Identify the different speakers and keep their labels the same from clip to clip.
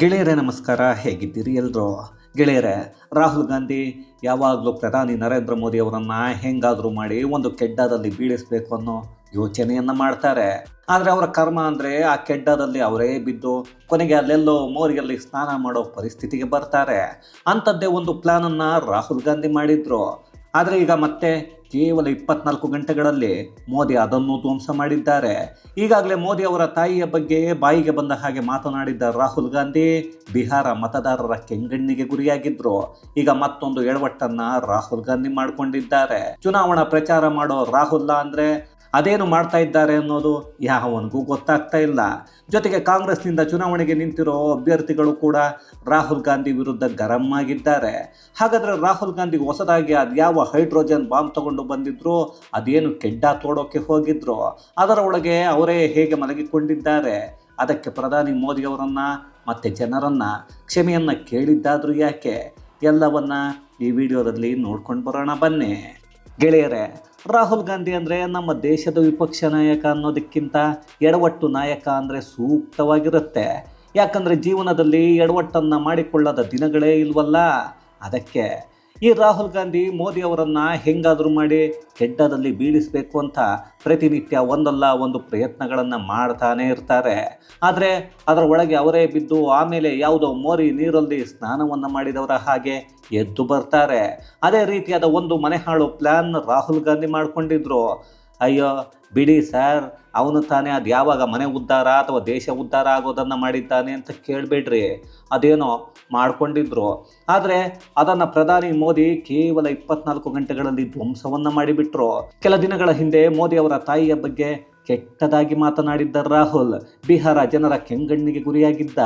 Speaker 1: ಗೆಳೆಯರೇ ನಮಸ್ಕಾರ, ಹೇಗಿದ್ದೀರಿ ಎಲ್ಲರೂ ಗೆಳೆಯರೇ, ರಾಹುಲ್ ಗಾಂಧಿ ಯಾವಾಗಲೂ ಪ್ರಧಾನಿ ನರೇಂದ್ರ ಮೋದಿ ಅವರನ್ನು ಹೆಂಗಾದರೂ ಮಾಡಿ ಒಂದು ಕೆಡ್ಡದಲ್ಲಿ ಬೀಳಿಸಬೇಕು ಅನ್ನೋ ಯೋಚನೆಯನ್ನು ಮಾಡ್ತಾರೆ. ಆದರೆ ಅವರ ಕರ್ಮ ಅಂದರೆ ಆ ಕೆಡ್ಡದಲ್ಲಿ ಅವರೇ ಬಿದ್ದು ಕೊನೆಗೆ ಅಲ್ಲೆಲ್ಲೋ ಮೋರಿಯಲ್ಲಿ ಸ್ನಾನ ಮಾಡೋ ಪರಿಸ್ಥಿತಿಗೆ ಬರ್ತಾರೆ. ಅಂಥದ್ದೇ ಒಂದು ಪ್ಲಾನನ್ನು ರಾಹುಲ್ ಗಾಂಧಿ ಮಾಡಿದ್ರು. ಆದರೆ ಈಗ ಮತ್ತೆ ಕೇವಲ ಇಪ್ಪತ್ನಾಲ್ಕು ಗಂಟೆಗಳಲ್ಲಿ ಮೋದಿ ಅದನ್ನು ಧ್ವಂಸ ಮಾಡಿದ್ದಾರೆ. ಈಗಾಗಲೇ ಮೋದಿ ಅವರ ತಾಯಿಯ ಬಗ್ಗೆ ಬಾಯಿಗೆ ಬಂದ ಹಾಗೆ ಮಾತನಾಡಿದ್ದ ರಾಹುಲ್ ಗಾಂಧಿ, ಬಿಹಾರ ಮತದಾರರ ಕೆಂಗಣ್ಣಿಗೆ ಗುರಿಯಾಗಿದ್ರು. ಈಗ ಮತ್ತೊಂದು ಎಡವಟ್ಟನ್ನ ರಾಹುಲ್ ಗಾಂಧಿ ಮಾಡಿಕೊಂಡಿದ್ದಾರೆ. ಚುನಾವಣಾ ಪ್ರಚಾರ ಮಾಡೋ ರಾಹುಲ್ ಅಂದ್ರೆ ಅದೇನು ಮಾಡ್ತಾ ಇದ್ದಾರೆ ಅನ್ನೋದು ಯಾವನಿಗೂ ಗೊತ್ತಾಗ್ತಾ ಇಲ್ಲ. ಜೊತೆಗೆ ಕಾಂಗ್ರೆಸ್ನಿಂದ ಚುನಾವಣೆಗೆ ನಿಂತಿರೋ ಅಭ್ಯರ್ಥಿಗಳು ಕೂಡ ರಾಹುಲ್ ಗಾಂಧಿ ವಿರುದ್ಧ ಗರಂ ಆಗಿದ್ದಾರೆ. ಹಾಗಾದರೆ ರಾಹುಲ್ ಗಾಂಧಿ ಹೊಸದಾಗಿ ಅದ್ಯಾವ ಹೈಡ್ರೋಜನ್ ಬಾಂಬ್ ತಗೊಂಡು ಬಂದಿದ್ರು, ಅದೇನು ಕೆಡ್ಡ ತೋಡೋಕೆ ಹೋಗಿದ್ರು? ಅದರ ಒಳಗೆ ಅವರೇ ಹೇಗೆ ಮಲಗಿಕೊಂಡಿದ್ದಾರೆ? ಅದಕ್ಕೆ ಪ್ರಧಾನಿ ಮೋದಿಯವರನ್ನು ಮತ್ತು ಜನರನ್ನು, ಕ್ಷಮೆಯನ್ನು ಕೇಳಿದ್ದಾದ್ರೂ ಯಾಕೆ? ಎಲ್ಲವನ್ನ ಈ ವಿಡಿಯೋದಲ್ಲಿ ನೋಡ್ಕೊಂಡು ಬರೋಣ ಬನ್ನಿ. ಗೆಳೆಯರೇ, ರಾಹುಲ್ ಗಾಂಧಿ ಅಂದರೆ ನಮ್ಮ ದೇಶದ ವಿಪಕ್ಷ ನಾಯಕ ಅನ್ನೋದಕ್ಕಿಂತ ಎಡವಟ್ಟು ನಾಯಕ ಅಂದರೆ ಸೂಕ್ತವಾಗಿರುತ್ತೆ. ಯಾಕಂದರೆ ಜೀವನದಲ್ಲಿ ಎಡವಟ್ಟನ್ನು ಮಾಡಿಕೊಳ್ಳದ ದಿನಗಳೇ ಇಲ್ವಲ್ಲ? ಅದಕ್ಕೆ ಈ ರಾಹುಲ್ ಗಾಂಧಿ ಮೋದಿ ಅವರನ್ನು ಹೆಂಗಾದರೂ ಮಾಡಿ ಕೆಡ್ಡದಲ್ಲಿ ಬೀಳಿಸಬೇಕು ಅಂತ ಪ್ರತಿನಿತ್ಯ ಒಂದಲ್ಲ ಒಂದು ಪ್ರಯತ್ನಗಳನ್ನು ಮಾಡ್ತಾನೆ ಇರ್ತಾರೆ. ಆದರೆ ಅದರ ಒಳಗೆ ಅವರೇ ಬಿದ್ದು ಆಮೇಲೆ ಯಾವುದೋ ಮೋರಿ ನೀರಲ್ಲಿ ಸ್ನಾನವನ್ನು ಮಾಡಿದವರ ಹಾಗೆ ಎದ್ದು ಬರ್ತಾರೆ. ಅದೇ ರೀತಿಯಾದ ಒಂದು ಮನೆ ಹಾಳು ಪ್ಲ್ಯಾನ್ ರಾಹುಲ್ ಗಾಂಧಿ ಮಾಡಿಕೊಂಡಿದ್ರು. ಅಯ್ಯೋ ಬಿಡಿ ಸರ್, ಅವನು ತಾನೇ ಅದು ಯಾವಾಗ ಮನೆ ಉದ್ಧಾರ ಅಥವಾ ದೇಶ ಉದ್ಧಾರ ಆಗೋದನ್ನು ಮಾಡಿದ್ದಾನೆ ಅಂತ ಕೇಳಬೇಡ್ರಿ. ಅದೇನೋ ಮಾಡಿಕೊಂಡಿದ್ರು. ಆದರೆ ಅದನ್ನು ಪ್ರಧಾನಿ ಮೋದಿ ಕೇವಲ ಇಪ್ಪತ್ನಾಲ್ಕು ಗಂಟೆಗಳಲ್ಲಿ ಧ್ವಂಸವನ್ನು ಮಾಡಿಬಿಟ್ರು. ಕೆಲ ದಿನಗಳ ಹಿಂದೆ ಮೋದಿ ಅವರ ತಾಯಿಯ ಬಗ್ಗೆ ಕೆಟ್ಟದಾಗಿ ಮಾತನಾಡಿದ್ದ ರಾಹುಲ್, ಬಿಹಾರ ಜನರ ಕೆಂಗಣ್ಣಿಗೆ ಗುರಿಯಾಗಿದ್ದ.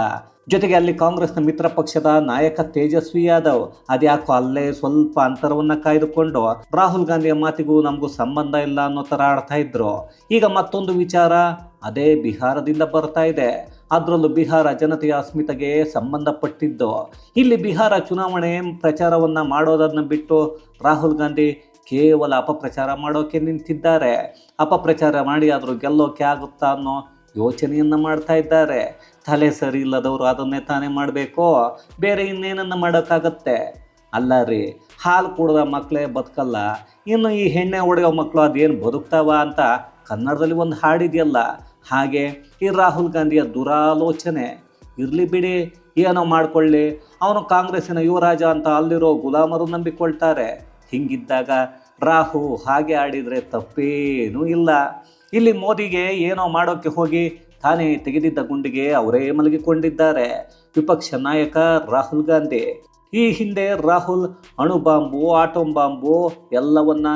Speaker 1: ಜೊತೆಗೆ ಅಲ್ಲಿ ಕಾಂಗ್ರೆಸ್ನ ಮಿತ್ರ ಪಕ್ಷದ ನಾಯಕ ತೇಜಸ್ವಿ ಯಾದವ್ ಅದ್ಯಾಕೋ ಅಲ್ಲೇ ಸ್ವಲ್ಪ ಅಂತರವನ್ನ ಕಾಯ್ದುಕೊಂಡು ರಾಹುಲ್ ಗಾಂಧಿಯ ಮಾತಿಗೂ ನಮಗೂ ಸಂಬಂಧ ಇಲ್ಲ ಅನ್ನೋ ಥರ ಆಡ್ತಾ ಇದ್ರು. ಈಗ ಮತ್ತೊಂದು ವಿಚಾರ, ಅದೇ ಬಿಹಾರದಿಂದ ಬರ್ತಾ ಇದೆ. ಅದರಲ್ಲೂ ಬಿಹಾರ ಜನತೆಯ ಅಸ್ಮಿತೆಗೆ ಸಂಬಂಧಪಟ್ಟಿದ್ದು. ಇಲ್ಲಿ ಬಿಹಾರ ಚುನಾವಣೆ ಪ್ರಚಾರವನ್ನ ಮಾಡೋದನ್ನ ಬಿಟ್ಟು ರಾಹುಲ್ ಗಾಂಧಿ ಕೇವಲ ಅಪಪ್ರಚಾರ ಮಾಡೋಕೆ ನಿಂತಿದ್ದಾರೆ. ಅಪಪ್ರಚಾರ ಮಾಡಿ ಆದರೂ ಗೆಲ್ಲೋಕೆ ಆಗುತ್ತಾ ಅನ್ನೋ ಯೋಚನೆಯನ್ನು ಮಾಡ್ತಾ ಇದ್ದಾರೆ. ತಲೆ ಸರಿ ಇಲ್ಲದವರು ಅದನ್ನೇ ತಾನೇ ಮಾಡಬೇಕು? ಬೇರೆ ಇನ್ನೇನನ್ನು ಮಾಡೋಕ್ಕಾಗತ್ತೆ? ಅಲ್ಲ ರೀ, ಹಾಲು ಕುಡಿದ ಮಕ್ಕಳೇ ಬದುಕಲ್ಲ. ಇನ್ನು ಈ ಹೆಣ್ಣೆ ಹೊಡೆಯೋ ಮಕ್ಕಳು ಅದೇನು ಬದುಕ್ತಾವ ಅಂತ ಕನ್ನಡದಲ್ಲಿ ಒಂದು ಹಾಡಿದೆಯಲ್ಲ. ಹಾಗೆ ಈ ರಾಹುಲ್ ಗಾಂಧಿಯ ದುರಾಲೋಚನೆ. ಇರಲಿ ಬಿಡಿ, ಏನೋ ಮಾಡಿಕೊಳ್ಳಿ. ಅವನು ಕಾಂಗ್ರೆಸ್ಸಿನ ಯುವರಾಜ ಅಂತ ಅಲ್ಲಿರೋ ಗುಲಾಮರು ನಂಬಿಕೊಳ್ತಾರೆ. ಹಿಂಗಿದ್ದಾಗ ರಾಹು ಹಾಗೆ ಆಡಿದರೆ ತಪ್ಪೇನೂ ಇಲ್ಲ. ಇಲ್ಲಿ ಮೋದಿಗೆ ಏನೋ ಮಾಡೋಕ್ಕೆ ಹೋಗಿ ತಾನೇ ತೆಗೆದಿದ್ದ ಗುಂಡಿಗೆ ಅವರೇ ಮಲಗಿಕೊಂಡಿದ್ದಾರೆ. ವಿಪಕ್ಷ ನಾಯಕ ರಾಹುಲ್ ಗಾಂಧಿ. ಈ ಹಿಂದೆ ರಾಹುಲ್ ಅಣು ಬಾಂಬು ಆಟೋಮ್ ಬಾಂಬು ಎಲ್ಲವನ್ನ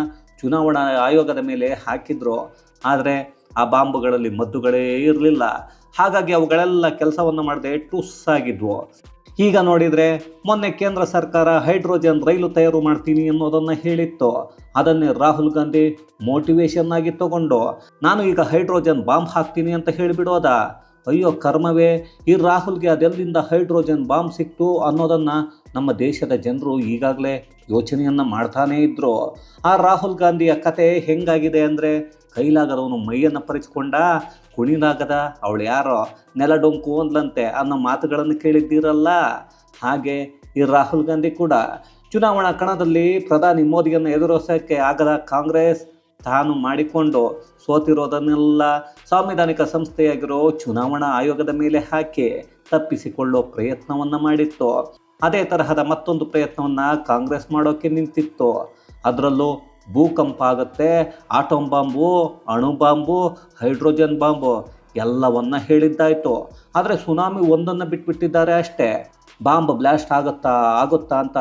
Speaker 1: ಚುನಾವಣಾ ಆಯೋಗದ ಮೇಲೆ ಹಾಕಿದ್ರು. ಆದರೆ ಆ ಬಾಂಬುಗಳಲ್ಲಿ ಮದ್ದುಗಳೇ ಇರಲಿಲ್ಲ. ಹಾಗಾಗಿ ಅವುಗಳೆಲ್ಲ ಕೆಲಸವನ್ನು ಮಾಡದೆ ಟುಸ್ ಆಗಿದ್ವು ಈಗ ನೋಡಿದರೆ ಮೊನ್ನೆ ಕೇಂದ್ರ ಸರ್ಕಾರ ಹೈಡ್ರೋಜನ್ ರೈಲು ತಯಾರು ಮಾಡ್ತೀನಿ ಅನ್ನೋದನ್ನು ಹೇಳಿತ್ತು. ಅದನ್ನೇ ರಾಹುಲ್ ಗಾಂಧಿ ಮೋಟಿವೇಶನ್ ಆಗಿ ತಗೊಂಡು, ನಾನು ಈಗ ಹೈಡ್ರೋಜನ್ ಬಾಂಬ್ ಹಾಕ್ತೀನಿ ಅಂತ ಹೇಳಿಬಿಡೋದ? ಅಯ್ಯೋ ಕರ್ಮವೇ, ಈ ರಾಹುಲ್ಗೆ ಅದೆಲ್ಲಿಂದ ಹೈಡ್ರೋಜನ್ ಬಾಂಬ್ ಸಿಕ್ತು ಅನ್ನೋದನ್ನು ನಮ್ಮ ದೇಶದ ಜನರು ಈಗಾಗಲೇ ಯೋಚನೆಯನ್ನು ಮಾಡ್ತಾನೇ ಇದ್ದರು ಆ ರಾಹುಲ್ ಗಾಂಧಿಯ ಕತೆ ಹೆಂಗಾಗಿದೆ ಅಂದರೆ, ಕೈಲಾಗದವನು ಮೈಯನ್ನು ಪರಿಚಿಕೊಂಡ ಕುಣಿಲಾಗದ ಅವಳು ಯಾರೋ ನೆಲಡೊಂಕು ಅಂದ್ಲಂತೆ ಅನ್ನೋ ಮಾತುಗಳನ್ನು ಕೇಳಿದ್ದೀರಲ್ಲ? ಹಾಗೆ ಈ ರಾಹುಲ್ ಗಾಂಧಿ ಕೂಡ ಚುನಾವಣಾ ಕಣದಲ್ಲಿ ಪ್ರಧಾನಿ ಮೋದಿಯನ್ನು ಎದುರಿಸೋಕ್ಕೆ ಆಗದ ಕಾಂಗ್ರೆಸ್ ತಾನು ಮಾಡಿಕೊಂಡು ಸೋತಿರೋದನ್ನೆಲ್ಲ ಸಾಂವಿಧಾನಿಕ ಸಂಸ್ಥೆಯಾಗಿರೋ ಚುನಾವಣಾ ಆಯೋಗದ ಮೇಲೆ ಹಾಕಿ ತಪ್ಪಿಸಿಕೊಳ್ಳೋ ಪ್ರಯತ್ನವನ್ನು ಮಾಡಿತ್ತು. ಅದೇ ತರಹದ ಮತ್ತೊಂದು ಪ್ರಯತ್ನವನ್ನು ಕಾಂಗ್ರೆಸ್ ಮಾಡೋಕ್ಕೆ ನಿಂತಿತ್ತು. ಅದರಲ್ಲೂ ಭೂಕಂಪ ಆಗುತ್ತೆ ಆಟೋಮ್ ಬಾಂಬು, ಅಣು ಬಾಂಬು, ಹೈಡ್ರೋಜನ್ ಬಾಂಬು ಎಲ್ಲವನ್ನ ಹೇಳಿದ್ದಾಯಿತು. ಆದರೆ ಸುನಾಮಿ ಒಂದನ್ನು ಬಿಟ್ಬಿಟ್ಟಿದ್ದಾರೆ ಅಷ್ಟೇ. ಬಾಂಬ್ ಬ್ಲಾಸ್ಟ್ ಆಗುತ್ತಾ ಆಗುತ್ತಾ ಅಂತ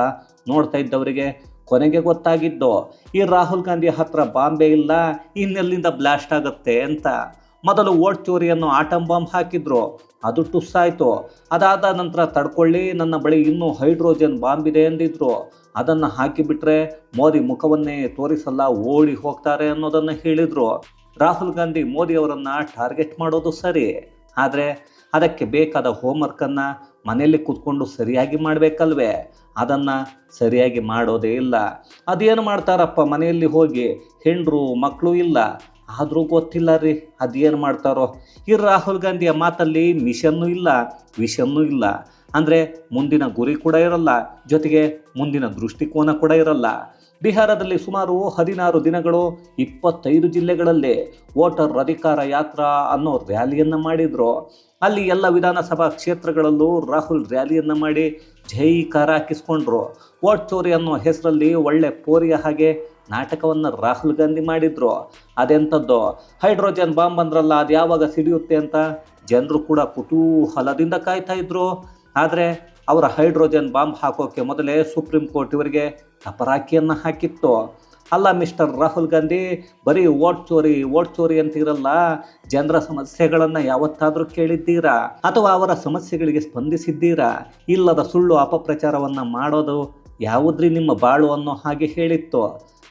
Speaker 1: ನೋಡ್ತಾ ಇದ್ದವರಿಗೆ ಕೊನೆಗೆ ಗೊತ್ತಾಗಿದ್ದು, ಈ ರಾಹುಲ್ ಗಾಂಧಿ ಹತ್ರ ಬಾಂಬೆ ಇಲ್ಲ, ಇನ್ನೆಲ್ಲಿಂದ ಬ್ಲಾಸ್ಟ್ ಆಗುತ್ತೆ ಅಂತ. ಮೊದಲು ಓಟ್ ಚೋರಿಯನ್ನು ಆಟಂ ಬಾಂಬ್ ಹಾಕಿದ್ರು. ಅದು ಟುಸ್ಸಾಯಿತು. ಅದಾದ ನಂತರ ತಡ್ಕೊಳ್ಳಿ, ನನ್ನ ಬಳಿ ಇನ್ನೂ ಹೈಡ್ರೋಜನ್ ಬಾಂಬ್ ಇದೆ ಎಂದಿದ್ರು. ಅದನ್ನು ಹಾಕಿಬಿಟ್ರೆ ಮೋದಿ ಮುಖವನ್ನೇ ತೋರಿಸಲ್ಲ, ಓಡಿ ಹೋಗ್ತಾರೆ ಅನ್ನೋದನ್ನು ಹೇಳಿದರು. ರಾಹುಲ್ ಗಾಂಧಿ ಮೋದಿ ಅವರನ್ನು ಟಾರ್ಗೆಟ್ ಮಾಡೋದು ಸರಿ. ಆದರೆ ಅದಕ್ಕೆ ಬೇಕಾದ ಹೋಮ್ವರ್ಕನ್ನು ಮನೆಯಲ್ಲಿ ಕೂತ್ಕೊಂಡು ಸರಿಯಾಗಿ ಮಾಡಬೇಕಲ್ವೇ? ಅದನ್ನು ಸರಿಯಾಗಿ ಮಾಡೋದೇ ಇಲ್ಲ. ಅದೇನು ಮಾಡ್ತಾರಪ್ಪ ಮನೆಯಲ್ಲಿ ಹೋಗಿ? ಹೆಂಡ್ರು ಮಕ್ಕಳು ಇಲ್ಲ. ಆದರೂ ಗೊತ್ತಿಲ್ಲ ರೀ, ಅದೇನು ಮಾಡ್ತಾರೋ. ಈ ರಾಹುಲ್ ಗಾಂಧಿಯ ಮಾತಲ್ಲಿ ಮಿಷನ್ನು ಇಲ್ಲ, ವಿಷನ್ನೂ ಇಲ್ಲ. ಅಂದರೆ ಮುಂದಿನ ಗುರಿ ಕೂಡ ಇರಲ್ಲ, ಜೊತೆಗೆ ಮುಂದಿನ ದೃಷ್ಟಿಕೋನ ಕೂಡ ಇರಲ್ಲ. ಬಿಹಾರದಲ್ಲಿ ಸುಮಾರು ಹದಿನಾರು ದಿನಗಳು ಇಪ್ಪತ್ತೈದು ಜಿಲ್ಲೆಗಳಲ್ಲಿ ವೋಟರ್ ಅಧಿಕಾರ ಯಾತ್ರಾ ಅನ್ನೋ ರ್ಯಾಲಿಯನ್ನು ಮಾಡಿದರು. ಅಲ್ಲಿ ಎಲ್ಲ ವಿಧಾನಸಭಾ ಕ್ಷೇತ್ರಗಳಲ್ಲೂ ರಾಹುಲ್ ರ್ಯಾಲಿಯನ್ನು ಮಾಡಿ ಜೈಕಾರ ಹಾಕಿಸ್ಕೊಂಡ್ರು ವೋಟ್ ಚೋರಿ ಅನ್ನೋ ಹೆಸರಲ್ಲಿ ಒಳ್ಳೆ ಪೋರಿಯ ಹಾಗೆ ನಾಟಕವನ್ನು ರಾಹುಲ್ ಗಾಂಧಿ ಮಾಡಿದ್ರು. ಅದೆಂಥದ್ದು? ಹೈಡ್ರೋಜನ್ ಬಾಂಬ್ ಅಂದ್ರಲ್ಲ, ಅದು ಯಾವಾಗ ಸಿಡಿಯುತ್ತೆ ಅಂತ? ಜನರು ಕೂಡ ಕುತೂಹಲದಿಂದ ಕಾಯ್ತಾ ಇದ್ರು. ಆದರೆ ಅವರ ಹೈಡ್ರೋಜನ್ ಬಾಂಬ್ ಹಾಕೋಕ್ಕೆ ಮೊದಲೇ ಸುಪ್ರೀಂ ಕೋರ್ಟ್ ಇವರಿಗೆ ತಪರಾಕಿಯನ್ನು ಹಾಕಿತ್ತು. ಅಲ್ಲ ಮಿಸ್ಟರ್ ರಾಹುಲ್ ಗಾಂಧಿ, ಬರೀ ಓಟ್ ಚೋರಿ ಓಟ್ ಚೋರಿ ಅಂತಿರಲ್ಲ ಜನರ ಸಮಸ್ಯೆಗಳನ್ನು ಯಾವತ್ತಾದರೂ ಕೇಳಿದ್ದೀರಾ? ಅಥವಾ ಅವರ ಸಮಸ್ಯೆಗಳಿಗೆ ಸ್ಪಂದಿಸಿದ್ದೀರಾ? ಇಲ್ಲದ ಸುಳ್ಳು ಅಪಪ್ರಚಾರವನ್ನು ಮಾಡೋದು ಯಾವುದ್ರಿ ನಿಮ್ಮ ಬಾಳು ಅನ್ನೋ ಹಾಗೆ ಹೇಳಿತ್ತು.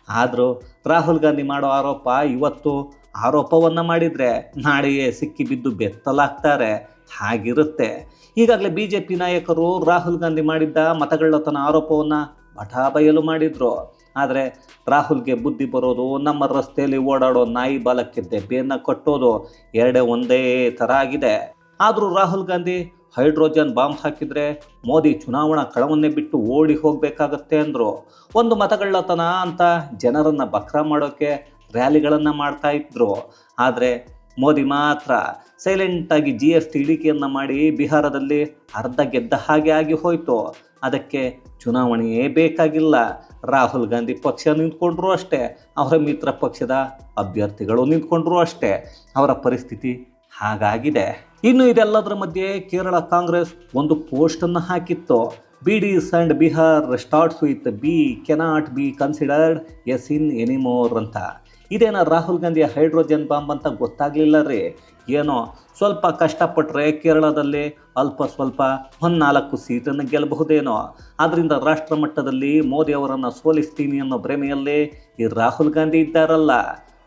Speaker 1: ಆದರೂ ರಾಹುಲ್ ಗಾಂಧಿ ಮಾಡೋ ಆರೋಪ ಇವತ್ತು ಆರೋಪವನ್ನು ಮಾಡಿದರೆ ನಾಳೆಯೇ ಸಿಕ್ಕಿ ಬಿದ್ದು ಬೆತ್ತಲಾಗ್ತಾರೆ. ಹಾಗಿರುತ್ತೆ. ಈಗಾಗಲೇ ಬಿ ಜೆ ಪಿ ನಾಯಕರು ರಾಹುಲ್ ಗಾಂಧಿ ಮಾಡಿದ್ದ ಮತಗಳ್ಳತನ ಆರೋಪವನ್ನು ಬಟಾಬಯಲು ಮಾಡಿದರು. ಆದರೆ ರಾಹುಲ್ಗೆ ಬುದ್ಧಿ ಬರೋದು ನಮ್ಮ ರಸ್ತೆಯಲ್ಲಿ ಓಡಾಡೋ ನಾಯಿ ಬಾಲಕ್ಕೆ ದೆಬ್ಬೆಯನ್ನು ಕಟ್ಟೋದು ಎರಡೇ ಒಂದೇ ಥರ ಆಗಿದೆ. ಆದರೂ ರಾಹುಲ್ ಗಾಂಧಿ ಹೈಡ್ರೋಜನ್ ಬಾಂಬ್ ಹಾಕಿದರೆ ಮೋದಿ ಚುನಾವಣಾ ಕಳವನ್ನೇ ಬಿಟ್ಟು ಓಡಿ ಹೋಗಬೇಕಾಗತ್ತೆ ಅಂದರು. ಒಂದು ಮತಗಳ್ಳತನ ಅಂತ ಜನರನ್ನು ಬಕ್ರ ಮಾಡೋಕ್ಕೆ ರ್ಯಾಲಿಗಳನ್ನು ಮಾಡ್ತಾ ಇದ್ರು. ಆದರೆ ಮೋದಿ ಮಾತ್ರ ಸೈಲೆಂಟಾಗಿ ಜಿ ಎಸ್ ಟಿ ಇಳಿಕೆಯನ್ನು ಮಾಡಿ ಬಿಹಾರದಲ್ಲಿ ಅರ್ಧ ಗೆದ್ದ ಹಾಗೆ ಆಗಿ ಹೋಯಿತು. ಅದಕ್ಕೆ ಚುನಾವಣೆಯೇ ಬೇಕಾಗಿಲ್ಲ. ರಾಹುಲ್ ಗಾಂಧಿ ಪಕ್ಷ ನಿಂತ್ಕೊಂಡ್ರು ಅಷ್ಟೇ. ಅವರ ಮಿತ್ರ ಪಕ್ಷದ ಅಭ್ಯರ್ಥಿಗಳು ನಿಂತ್ಕೊಂಡ್ರು ಅಷ್ಟೇ. ಅವರ ಪರಿಸ್ಥಿತಿ ಹಾಗಾಗಿದೆ. ಇನ್ನು ಇದೆಲ್ಲದರ ಮಧ್ಯೆ ಕೇರಳ ಕಾಂಗ್ರೆಸ್ ಒಂದು ಪೋಸ್ಟನ್ನು ಹಾಕಿತ್ತು. Bidis and Bihar starts with B cannot be considered as in anymore ಅಂತ. ಇದೇನ ರಾಹುಲ್ ಗಾಂಧಿ ಹೈಡ್ರೋಜನ್ ಬಾಂಬ್ ಅಂತ ಗೊತ್ತಾಗಲಿಲ್ಲ ರೀ. ಏನೋ ಸ್ವಲ್ಪ ಕಷ್ಟಪಟ್ಟರೆ ಕೇರಳದಲ್ಲಿ ಅಲ್ಪ ಸ್ವಲ್ಪ ಒಂದು ನಾಲ್ಕು ಸೀಟನ್ನು ಗೆಲ್ಲಬಹುದೇನೋ ಆದ್ದರಿಂದ ರಾಷ್ಟ್ರ ಮಟ್ಟದಲ್ಲಿ ಮೋದಿ ಅವರನ್ನು ಸೋಲಿಸ್ತೀನಿ ಅನ್ನೋ ಭ್ರಮೆಯಲ್ಲಿ ಈ ರಾಹುಲ್ ಗಾಂಧಿ ಇದ್ದಾರಲ್ಲ.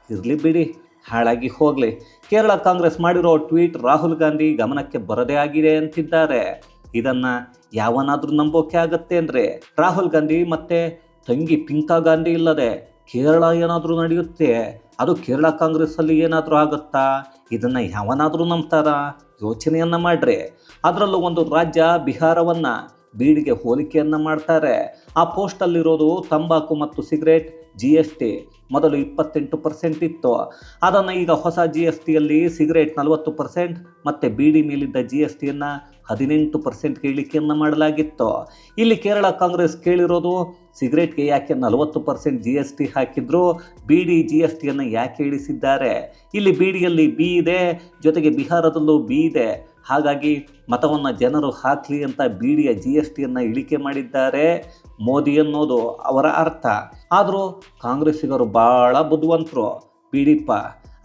Speaker 1: ಇರಲಿ ಬಿಡಿ. ಹಾಳಾಗಿ ಹೋಗಲಿ. ಕೇರಳ ಕಾಂಗ್ರೆಸ್ ಮಾಡಿರೋ ಟ್ವೀಟ್ ರಾಹುಲ್ ಗಾಂಧಿ ಗಮನಕ್ಕೆ ಬರದೇ ಆಗಿದೆ ಅಂತಿದ್ದಾರೆ. ಇದನ್ನು ಯಾವನಾದರೂ ನಂಬೋಕೆ ಆಗತ್ತೆ ಅಂದರೆ ರಾಹುಲ್ ಗಾಂಧಿ ಮತ್ತೆ ತಂಗಿ ಪಿಂಕಾ ಗಾಂಧಿ ಇಲ್ಲದೆ ಕೇರಳ ಏನಾದರೂ ನಡೆಯುತ್ತೆ? ಅದು ಕೇರಳ ಕಾಂಗ್ರೆಸ್ಸಲ್ಲಿ ಏನಾದರೂ ಆಗುತ್ತಾ? ಇದನ್ನು ಯಾವನಾದರೂ ನಂಬ್ತಾರಾ? ಯೋಚನೆಯನ್ನು ಮಾಡ್ರಿ. ಅದರಲ್ಲೂ ಒಂದು ರಾಜ್ಯ ಬಿಹಾರವನ್ನು ಬೀಡಿಗೆ ಹೋಲಿಕೆಯನ್ನು ಮಾಡ್ತಾರೆ. ಆ ಪೋಸ್ಟಲ್ಲಿರೋದು ತಂಬಾಕು ಮತ್ತು ಸಿಗರೇಟ್ ಜಿ ಎಸ್ ಟಿ ಮೊದಲು ಇಪ್ಪತ್ತೆಂಟು ಪರ್ಸೆಂಟ್ ಇತ್ತು. ಅದನ್ನು ಈಗ ಹೊಸ ಜಿ ಎಸ್ ಟಿಯಲ್ಲಿ ಸಿಗರೇಟ್ ನಲವತ್ತು ಪರ್ಸೆಂಟ್ ಮತ್ತು ಬೀಡಿ ಮೇಲಿದ್ದ ಜಿ ಎಸ್ ಟಿಯನ್ನು ಹದಿನೆಂಟು ಪರ್ಸೆಂಟ್ ಇಳಿಕೆಯನ್ನು ಮಾಡಲಾಗಿತ್ತು. ಇಲ್ಲಿ ಕೇರಳ ಕಾಂಗ್ರೆಸ್ ಕೇಳಿರೋದು ಸಿಗರೇಟ್ಗೆ ಯಾಕೆ ನಲವತ್ತು ಪರ್ಸೆಂಟ್ ಜಿ ಎಸ್ ಟಿ ಹಾಕಿದ್ರು, ಬೀಡಿ ಜಿ ಎಸ್ ಟಿಯನ್ನು ಯಾಕೆ ಇಳಿಸಿದ್ದಾರೆ? ಇಲ್ಲಿ ಬೀಡಿಯಲ್ಲಿ ಬಿ ಇದೆ, ಜೊತೆಗೆ ಬಿಹಾರದಲ್ಲೂ ಬಿ ಇದೆ. ಹಾಗಾಗಿ ಮತವನ್ನು ಜನರು ಹಾಕಲಿ ಅಂತ ಬೀಡಿಯ ಜಿ ಎಸ್ ಟಿಯನ್ನು ಇಳಿಕೆ ಮಾಡಿದ್ದಾರೆ. ಮೋದಿ ಅನ್ನೋದು ಅವರ ಅರ್ಥ. ಆದರೂ ಕಾಂಗ್ರೆಸ್ಸಿಗರು ಭಾಳ ಬುದ್ಧಿವಂತರು. ಬಿಡಿಪ್ಪ,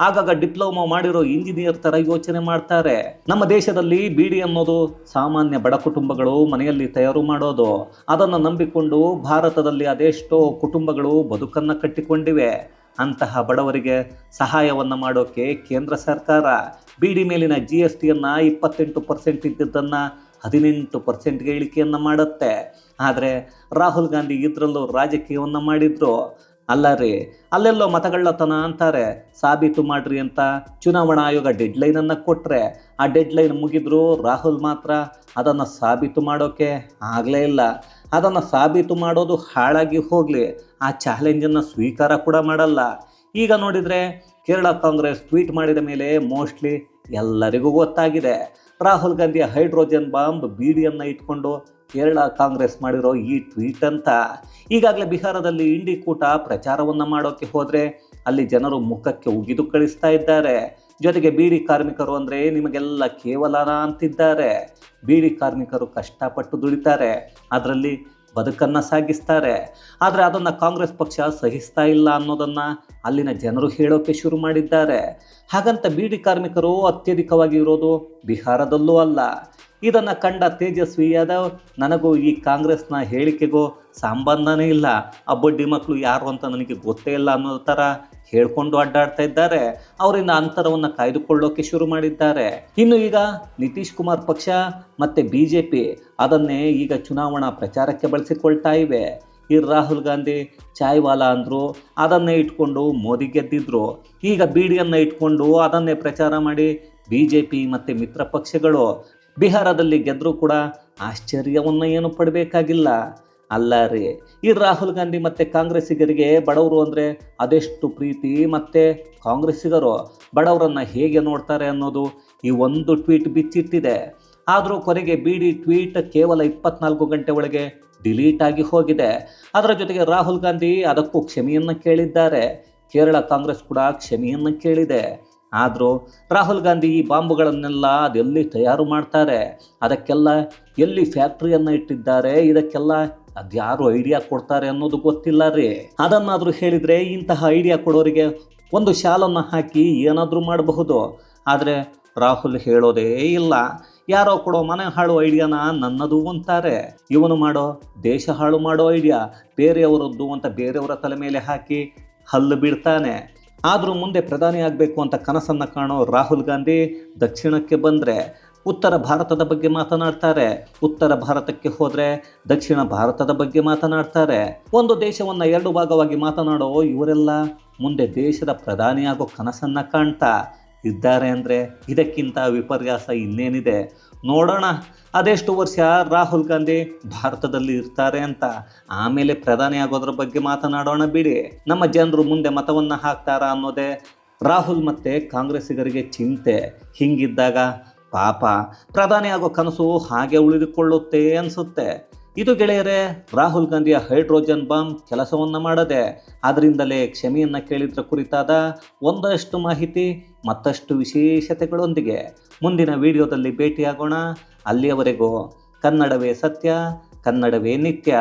Speaker 1: ಆಗಾಗ ಡಿಪ್ಲೊಮಾ ಮಾಡಿರೋ ಇಂಜಿನಿಯರ್ ಥರ ಯೋಚನೆ ಮಾಡ್ತಾರೆ. ನಮ್ಮ ದೇಶದಲ್ಲಿ ಬಿಡಿ ಅನ್ನೋದು ಸಾಮಾನ್ಯ ಬಡ ಕುಟುಂಬಗಳು ಮನೆಯಲ್ಲಿ ತಯಾರು ಮಾಡೋದು. ಅದನ್ನು ನಂಬಿಕೊಂಡು ಭಾರತದಲ್ಲಿ ಅದೆಷ್ಟೋ ಕುಟುಂಬಗಳು ಬದುಕನ್ನು ಕಟ್ಟಿಕೊಂಡಿವೆ. ಅಂತಹ ಬಡವರಿಗೆ ಸಹಾಯವನ್ನು ಮಾಡೋಕ್ಕೆ ಕೇಂದ್ರ ಸರ್ಕಾರ ಬಿಡಿ ಮೇಲಿನ ಜಿ ಎಸ್ ಟಿಯನ್ನು ಇಪ್ಪತ್ತೆಂಟು ಪರ್ಸೆಂಟ್ ಇದ್ದಿದ್ದನ್ನು ಹದಿನೆಂಟು ಪರ್ಸೆಂಟ್ಗೆ ಇಳಿಕೆಯನ್ನು ಮಾಡುತ್ತೆ. ಆದರೆ ರಾಹುಲ್ ಗಾಂಧಿ ಇದರಲ್ಲೂ ರಾಜಕೀಯವನ್ನು ಮಾಡಿದ್ರು. ಅಲ್ಲ ರೀ, ಅಲ್ಲೆಲ್ಲೋ ಮತಗಳ್ಳತನ ಅಂತಾರೆ. ಸಾಬೀತು ಮಾಡ್ರಿ ಅಂತ ಚುನಾವಣಾ ಆಯೋಗ ಡೆಡ್ಲೈನನ್ನು ಕೊಟ್ಟರೆ ಆ ಡೆಡ್ಲೈನ್ ಮುಗಿದ್ರು ರಾಹುಲ್ ಮಾತ್ರ ಅದನ್ನು ಸಾಬೀತು ಮಾಡೋಕ್ಕೆ ಆಗಲೇ ಇಲ್ಲ. ಅದನ್ನು ಸಾಬೀತು ಮಾಡೋದು ಹಾಳಾಗಿ ಹೋಗಲಿ. ಆ ಚಾಲೆಂಜನ್ನು ಸ್ವೀಕಾರ ಕೂಡ ಮಾಡಲ್ಲ. ಈಗ ನೋಡಿದರೆ ಕೇರಳ ಕಾಂಗ್ರೆಸ್ ಟ್ವೀಟ್ ಮಾಡಿದ ಮೇಲೆ ಮೋಸ್ಟ್ಲಿ ಎಲ್ಲರಿಗೂ ಗೊತ್ತಾಗಿದೆ. ರಾಹುಲ್ ಗಾಂಧಿಯ ಹೈಡ್ರೋಜನ್ ಬಾಂಬ್ ಬೀಡಿಯನ್ನು ಇಟ್ಕೊಂಡು ಕೇರಳ ಕಾಂಗ್ರೆಸ್ ಮಾಡಿರೋ ಈ ಟ್ವೀಟ್ ಅಂತ. ಈಗಾಗಲೇ ಬಿಹಾರದಲ್ಲಿ ಇಂಡಿ ಕೂಟ ಪ್ರಚಾರವನ್ನು ಮಾಡೋಕ್ಕೆ ಹೋದರೆ ಅಲ್ಲಿ ಜನರು ಮುಖಕ್ಕೆ ಉಗಿದು ಕಳಿಸ್ತಾ ಇದ್ದಾರೆ. ಜೊತೆಗೆ ಬೀಡಿ ಕಾರ್ಮಿಕರು ಅಂದರೆ ನಿಮಗೆಲ್ಲ ಕೇವಲ ಅಂತಿದ್ದಾರೆ. ಬೀಡಿ ಕಾರ್ಮಿಕರು ಕಷ್ಟಪಟ್ಟು ದುಡಿತಾರೆ, ಅದರಲ್ಲಿ ಬದುಕನ್ನು ಸಾಗಿಸ್ತಾರೆ. ಆದರೆ ಅದನ್ನು ಕಾಂಗ್ರೆಸ್ ಪಕ್ಷ ಸಹಿಸ್ತಾ ಇಲ್ಲ ಅನ್ನೋದನ್ನು ಅಲ್ಲಿನ ಜನರು ಹೇಳೋಕ್ಕೆ ಶುರು ಮಾಡಿದ್ದಾರೆ. ಹಾಗಂತ ಬೀಡಿ ಕಾರ್ಮಿಕರು ಅತ್ಯಧಿಕವಾಗಿ ಇರೋದು ಬಿಹಾರದಲ್ಲೂ ಅಲ್ಲ. ಇದನ್ನು ಕಂಡ ತೇಜಸ್ವಿ ಯಾದವ್, ನನಗೂ ಈ ಕಾಂಗ್ರೆಸ್ನ ಹೇಳಿಕೆಗೂ ಸಂಬಂಧನೇ ಇಲ್ಲ. ಆ ಬಡ್ಡಿ ಮಕ್ಕಳು ಯಾರು ಅಂತ ನನಗೆ ಗೊತ್ತೇ ಇಲ್ಲ ಅನ್ನೋ ಥರ ಹೇಳ್ಕೊಂಡು ಅಡ್ಡಾಡ್ತಾ ಇದ್ದಾರೆ. ಅವರಿಂದ ಅಂತರವನ್ನು ಕಾಯ್ದುಕೊಳ್ಳೋಕೆ ಶುರು ಮಾಡಿದ್ದಾರೆ. ಇನ್ನು ಈಗ ನಿತೀಶ್ ಕುಮಾರ್ ಪಕ್ಷ ಮತ್ತು ಬಿ ಜೆ ಪಿ ಅದನ್ನೇ ಈಗ ಚುನಾವಣಾ ಪ್ರಚಾರಕ್ಕೆ ಬಳಸಿಕೊಳ್ತಾ ಇವೆ. ಈ ರಾಹುಲ್ ಗಾಂಧಿ, ಚಾಯ್ವಾಲಾ ಅಂದರು, ಅದನ್ನೇ ಇಟ್ಕೊಂಡು ಮೋದಿ ಗೆದ್ದಿದ್ರು. ಈಗ ಬೀಡಿಯನ್ನು ಇಟ್ಕೊಂಡು ಅದನ್ನೇ ಪ್ರಚಾರ ಮಾಡಿ ಬಿ ಜೆ ಪಿ ಮತ್ತು ಮಿತ್ರ ಪಕ್ಷಗಳು. ಬಿಹಾರದಲ್ಲಿ ಗೆದ್ದರೂ ಕೂಡ ಆಶ್ಚರ್ಯವನ್ನು ಏನು ಪಡಬೇಕಾಗಿಲ್ಲ. ಅಲ್ಲ ರೀ, ಈ ರಾಹುಲ್ ಗಾಂಧಿ ಮತ್ತು ಕಾಂಗ್ರೆಸ್ಸಿಗರಿಗೆ ಬಡವರು ಅಂದರೆ ಅದೆಷ್ಟು ಪ್ರೀತಿ ಮತ್ತು ಕಾಂಗ್ರೆಸ್ಸಿಗರು? ಬಡವರನ್ನು ಹೇಗೆ ನೋಡ್ತಾರೆ ಅನ್ನೋದು ಈ ಒಂದು ಟ್ವೀಟ್ ಬಿಚ್ಚಿಟ್ಟಿದೆ. ಆದರೂ ಕೊನೆಗೆ ಬಿಡಿ ಟ್ವೀಟ್ ಕೇವಲ ಇಪ್ಪತ್ನಾಲ್ಕು ಗಂಟೆ ಒಳಗೆ ಡಿಲೀಟ್ ಆಗಿ ಹೋಗಿದೆ. ಅದರ ಜೊತೆಗೆ ರಾಹುಲ್ ಗಾಂಧಿ ಅದಕ್ಕೂ ಕ್ಷಮೆಯನ್ನು ಕೇಳಿದ್ದಾರೆ. ಕೇರಳ ಕಾಂಗ್ರೆಸ್ ಕೂಡ ಕ್ಷಮೆಯನ್ನು ಕೇಳಿದೆ. ಆದರೂ ರಾಹುಲ್ ಗಾಂಧಿ ಈ ಬಾಂಬುಗಳನ್ನೆಲ್ಲ ಅದೆಲ್ಲಿ ತಯಾರು ಮಾಡ್ತಾರೆ? ಅದಕ್ಕೆಲ್ಲ ಎಲ್ಲಿ ಫ್ಯಾಕ್ಟ್ರಿಯನ್ನು ಇಟ್ಟಿದ್ದಾರೆ? ಇದಕ್ಕೆಲ್ಲ ಅದ್ಯಾರು ಐಡಿಯಾ ಕೊಡ್ತಾರೆ ಅನ್ನೋದು ಗೊತ್ತಿಲ್ಲ ರೀ. ಅದನ್ನಾದರೂ ಹೇಳಿದರೆ ಇಂತಹ ಐಡಿಯಾ ಕೊಡೋರಿಗೆ ಒಂದು ಶಾಲನ್ನು ಹಾಕಿ ಏನಾದರೂ ಮಾಡಬಹುದು. ಆದರೆ ರಾಹುಲ್ ಹೇಳೋದೇ ಇಲ್ಲ. ಯಾರೋ ಕೊಡೋ ಮನೆ ಹಾಳು ಐಡಿಯಾನ ನನ್ನದು ಅಂತಾರೆ. ಇವನು ಮಾಡೋ ದೇಶ ಹಾಳು ಮಾಡೋ ಐಡಿಯಾ ಬೇರೆಯವರದ್ದು ಅಂತ ಬೇರೆಯವರ ತಲೆ ಮೇಲೆ ಹಾಕಿ ಹಲ್ಲು ಬಿಡ್ತಾನೆ ಆದರೂ ಮುಂದೆ ಪ್ರಧಾನಿ ಆಗಬೇಕು ಅಂತ ಕನಸನ್ನು ಕಾಣೋ ರಾಹುಲ್ ಗಾಂಧಿ ದಕ್ಷಿಣಕ್ಕೆ ಬಂದರೆ ಉತ್ತರ ಭಾರತದ ಬಗ್ಗೆ ಮಾತನಾಡ್ತಾರೆ. ಉತ್ತರ ಭಾರತಕ್ಕೆ ಹೋದರೆ ದಕ್ಷಿಣ ಭಾರತದ ಬಗ್ಗೆ ಮಾತನಾಡ್ತಾರೆ. ಒಂದು ದೇಶವನ್ನು ಎರಡು ಭಾಗವಾಗಿ ಮಾತನಾಡೋ ಇವರೆಲ್ಲ ಮುಂದೆ ದೇಶದ ಪ್ರಧಾನಿಯಾಗೋ ಕನಸನ್ನು ಕಾಣ್ತಾ ಇದ್ದಾರೆ ಅಂದರೆ ಇದಕ್ಕಿಂತ ವಿಪರ್ಯಾಸ ಇನ್ನೇನಿದೆ? ನೋಡೋಣ. ಅದೆಷ್ಟು ವರ್ಷ ರಾಹುಲ್ ಗಾಂಧಿ ಭಾರತದಲ್ಲಿ ಇರ್ತಾರೆ ಅಂತ. ಆಮೇಲೆ ಪ್ರಧಾನಿ ಆಗೋದ್ರ ಬಗ್ಗೆ ಮಾತನಾಡೋಣ ಬಿಡಿ. ನಮ್ಮ ಜನರು ಮುಂದೆ ಮತವನ್ನು ಹಾಕ್ತಾರಾ ಅನ್ನೋದೇ ರಾಹುಲ್ ಮತ್ತು ಕಾಂಗ್ರೆಸ್ಸಿಗರಿಗೆ ಚಿಂತೆ. ಹಿಂಗಿದ್ದಾಗ ಪಾಪ ಪ್ರಧಾನಿ ಆಗೋ ಕನಸು ಹಾಗೆ ಉಳಿದುಕೊಳ್ಳುತ್ತೆ ಅನಿಸುತ್ತೆ. ಇದು ಗೆಳೆಯರೆ, ರಾಹುಲ್ ಗಾಂಧಿಯ ಹೈಡ್ರೋಜನ್ ಬಾಂಬ್ ಕೆಲಸವನ್ನು ಮಾಡದೆ ಅದರಿಂದಲೇ ಕ್ಷಮೆಯನ್ನು ಕೇಳಿದ್ರ ಕುರಿತಾದ ಒಂದಷ್ಟು ಮಾಹಿತಿ, ಮತ್ತಷ್ಟು ವಿಶೇಷತೆಗಳೊಂದಿಗೆ ಮುಂದಿನ ವಿಡಿಯೋದಲ್ಲಿ ಭೇಟಿಯಾಗೋಣ. ಅಲ್ಲಿಯವರೆಗೂ ಕನ್ನಡವೇ ಸತ್ಯ, ಕನ್ನಡವೇ ನಿತ್ಯ.